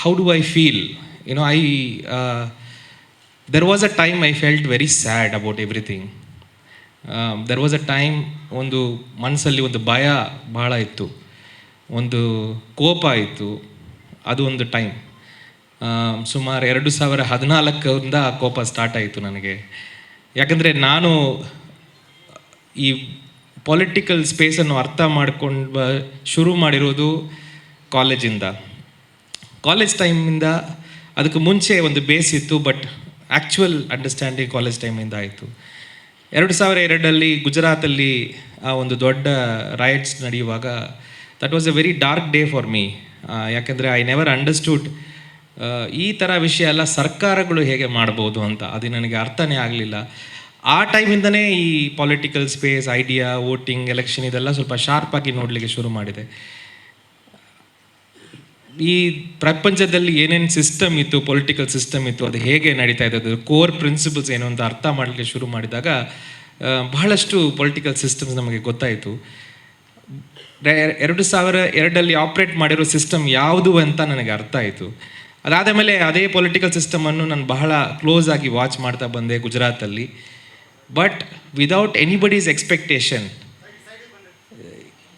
how do I feel? You know, I uh, there was a time I felt very sad about everything. Was a time ಒಂದು ಮನಸ್ಸಲ್ಲಿ ಒಂದು ಭಯ ಭಾಳ ಇತ್ತು. ಒಂದು ಕೋಪ ಇತ್ತು. ಅದು ಒಂದು ಟೈಮ್ ಸುಮಾರು ಎರಡು ಸಾವಿರ ಹದಿನಾಲ್ಕರಿಂದ ಆ ಕೋಪ ಸ್ಟಾರ್ಟ್ ಆಯಿತು ನನಗೆ. ಯಾಕಂದರೆ ನಾನು ಈ ಪೊಲಿಟಿಕಲ್ ಸ್ಪೇಸನ್ನು ಅರ್ಥ ಮಾಡ್ಕೊಂಡು ಶುರು ಮಾಡಿರೋದು ಕಾಲೇಜಿಂದ ಕಾಲೇಜ್ ಟೈಮಿಂದ ಅದಕ್ಕೆ ಮುಂಚೆ ಒಂದು ಬೇಸ್ ಇತ್ತು ಬಟ್ ಆ್ಯಕ್ಚುಯಲ್ ಅಂಡರ್ಸ್ಟ್ಯಾಂಡಿಂಗ್ ಕಾಲೇಜ್ ಟೈಮಿಂದ ಆಯಿತು. ಎರಡು ಸಾವಿರ ಎರಡರಲ್ಲಿ ಗುಜರಾತಲ್ಲಿ ಆ ಒಂದು ದೊಡ್ಡ ರೈಟ್ಸ್ ನಡೆಯುವಾಗ that was a very dark day for me ಯಾಕೆಂದರೆ ಐ ನೆವರ್ ಅಂಡರ್ಸ್ಟುಡ್ ಈ ಥರ ವಿಷಯ ಎಲ್ಲ ಸರ್ಕಾರಗಳು ಹೇಗೆ ಮಾಡ್ಬೋದು ಅಂತ. ಅದು ನನಗೆ ಅರ್ಥನೇ ಆಗಲಿಲ್ಲ. ಆ ಟೈಮಿಂದನೇ ಈ political space idea voting election ಇದೆಲ್ಲ ಸ್ವಲ್ಪ ಶಾರ್ಪಾಗಿ ನೋಡಲಿಕ್ಕೆ ಶುರು ಮಾಡಿದೆ. ಈ ಪ್ರಪಂಚದಲ್ಲಿ ಏನೇನು ಸಿಸ್ಟಮ್ ಇತ್ತು, ಪೊಲಿಟಿಕಲ್ ಸಿಸ್ಟಮ್ ಇತ್ತು, ಅದು ಹೇಗೆ ನಡೀತಾ ಇದೆ ಅದು ಕೋರ್ ಪ್ರಿನ್ಸಿಪಲ್ಸ್ ಏನು ಅಂತ ಅರ್ಥ ಮಾಡಲಿಕ್ಕೆ ಶುರು ಮಾಡಿದಾಗ ಬಹಳಷ್ಟು ಪೊಲಿಟಿಕಲ್ ಸಿಸ್ಟಮ್ಸ್ ನಮಗೆ ಗೊತ್ತಾಯಿತು. ಎರಡು ಸಾವಿರ ಎರಡಲ್ಲಿ ಆಪ್ರೇಟ್ ಮಾಡಿರೋ ಸಿಸ್ಟಮ್ ಯಾವುದು ಅಂತ ನನಗೆ ಅರ್ಥ ಆಯಿತು. ಅದಾದ ಮೇಲೆ ಅದೇ ಪೊಲಿಟಿಕಲ್ ಸಿಸ್ಟಮನ್ನು ನಾನು ಬಹಳ ಕ್ಲೋಸ್ ಆಗಿ ವಾಚ್ ಮಾಡ್ತಾ ಬಂದೆ ಗುಜರಾತಲ್ಲಿ. But without anybody's expectation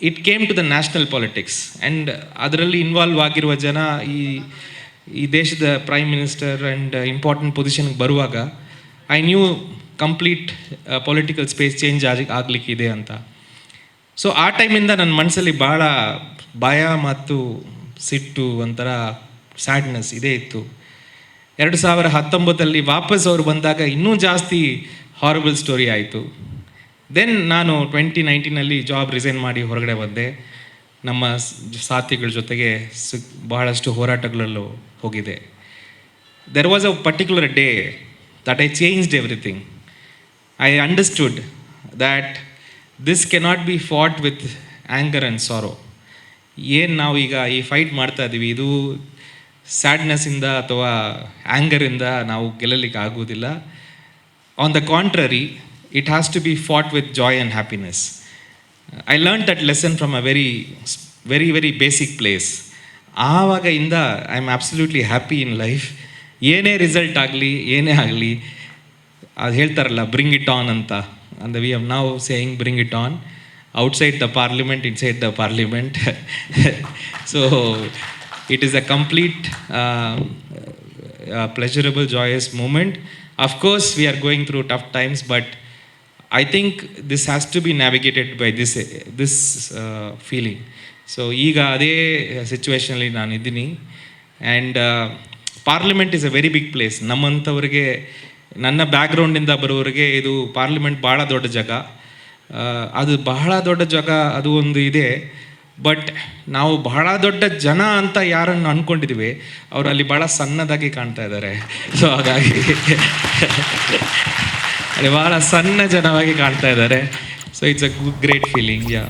it came to the national politics and ಅದರಲ್ಲಿ ಇನ್ವಾಲ್ವ್ ಆಗಿರುವ ಜನ ಈ ಈ ದೇಶದ ಪ್ರೈಮ್ ಮಿನಿಸ್ಟರ್ ಆ್ಯಂಡ್ ಇಂಪಾರ್ಟೆಂಟ್ ಪೊಸಿಷನ್ಗೆ ಬರುವಾಗ I knew complete political space change ಆಗಿ ಆಗಲಿಕ್ಕಿದೆ ಅಂತ. ಸೊ ಆ ಟೈಮಿಂದ ನನ್ನ ಮನಸ್ಸಲ್ಲಿ ಭಾಳ ಭಯ ಮತ್ತು ಸಿಟ್ಟು ಒಂಥರ ಸ್ಯಾಡ್ನೆಸ್ ಇದೇ ಇತ್ತು. ಎರಡು ಸಾವಿರ ಹತ್ತೊಂಬತ್ತಲ್ಲಿ ವಾಪಸ್ ಅವರು ಬಂದಾಗ ಇನ್ನೂ ಜಾಸ್ತಿ ಹಾರಬಲ್ ಸ್ಟೋರಿ ಆಯಿತು. ದೆನ್ ನಾನು ಟ್ವೆಂಟಿ ನೈನ್ಟೀನಲ್ಲಿ ಜಾಬ್ ರಿಸೈನ್ ಮಾಡಿ ಹೊರಗಡೆ ಬಂದೆ ನಮ್ಮ ಸಾಥಿಗಳ ಜೊತೆಗೆ ಸು, ಬಹಳಷ್ಟು ಹೋರಾಟಗಳಲ್ಲೂ ಹೋಗಿದೆ there was a particular day that I changed everything I understood that this cannot be fought with anger and sorrow ಏನು ನಾವು ಈಗ ಈ ಫೈಟ್ ಮಾಡ್ತಾ ಇದ್ದೀವಿ ಇದು ಸ್ಯಾಡ್ನೆಸ್ಸಿಂದ ಅಥವಾ ಆ್ಯಂಗರಿಂದ ನಾವು ಗೆಲ್ಲಲಿಕ್ಕೆ ಆಗುವುದಿಲ್ಲ. On the contrary it has to be fought with joy and happiness I learn that lesson from a very very very basic place ಆವಾಗ ಇಂದ I am absolutely happy in life ಏನೇ ರಿಸಲ್ಟ್ ಆಗಲಿ ಏನೇ ಆಗಲಿ ಅದು ಹೇಳ್ತಾರಲ್ಲ ಬ್ರಿಂಗ್ ಇಟ್ ಆನ್ ಅಂತ. ಅಂದ ವಿ ಹವ್ ನಾವು saying bring it on outside the parliament inside the parliament so it is a complete pleasurable, joyous moment. Of course, we are going through tough times, but think this has to be navigated by this this feeling uh. So ಈಗ ಅದೇ ಸಿಚುವೇಶನಲ್ಲಿ ನಾನು ಇದ್ದೀನಿ and parliament is a very big place ನಮ್ಮಂಥವ್ರಿಗೆ, ನನ್ನ ಬ್ಯಾಕ್ಗ್ರೌಂಡಿಂದ ಬರೋರಿಗೆ ಇದು parliament ಭಾಳ ದೊಡ್ಡ ಜಾಗ. ಅದು ಬಹಳ ದೊಡ್ಡ ಜಾಗ, ಅದು ಒಂದು ಇದೆ. ಬಟ್ ನಾವು ಬಹಳ ದೊಡ್ಡ ಜನ ಅಂತ ಯಾರನ್ನು ಅಂದ್ಕೊಂಡಿದ್ದೀವಿ ಅವರು ಅಲ್ಲಿ ಭಾಳ ಸಣ್ಣದಾಗಿ ಕಾಣ್ತಾ ಇದ್ದಾರೆ. ಸೊ ಹಾಗಾಗಿ ಭಾಳ ಸಣ್ಣ ಜನವಾಗಿ ಕಾಣ್ತಾ ಇದ್ದಾರೆ. So it's a great feeling yeah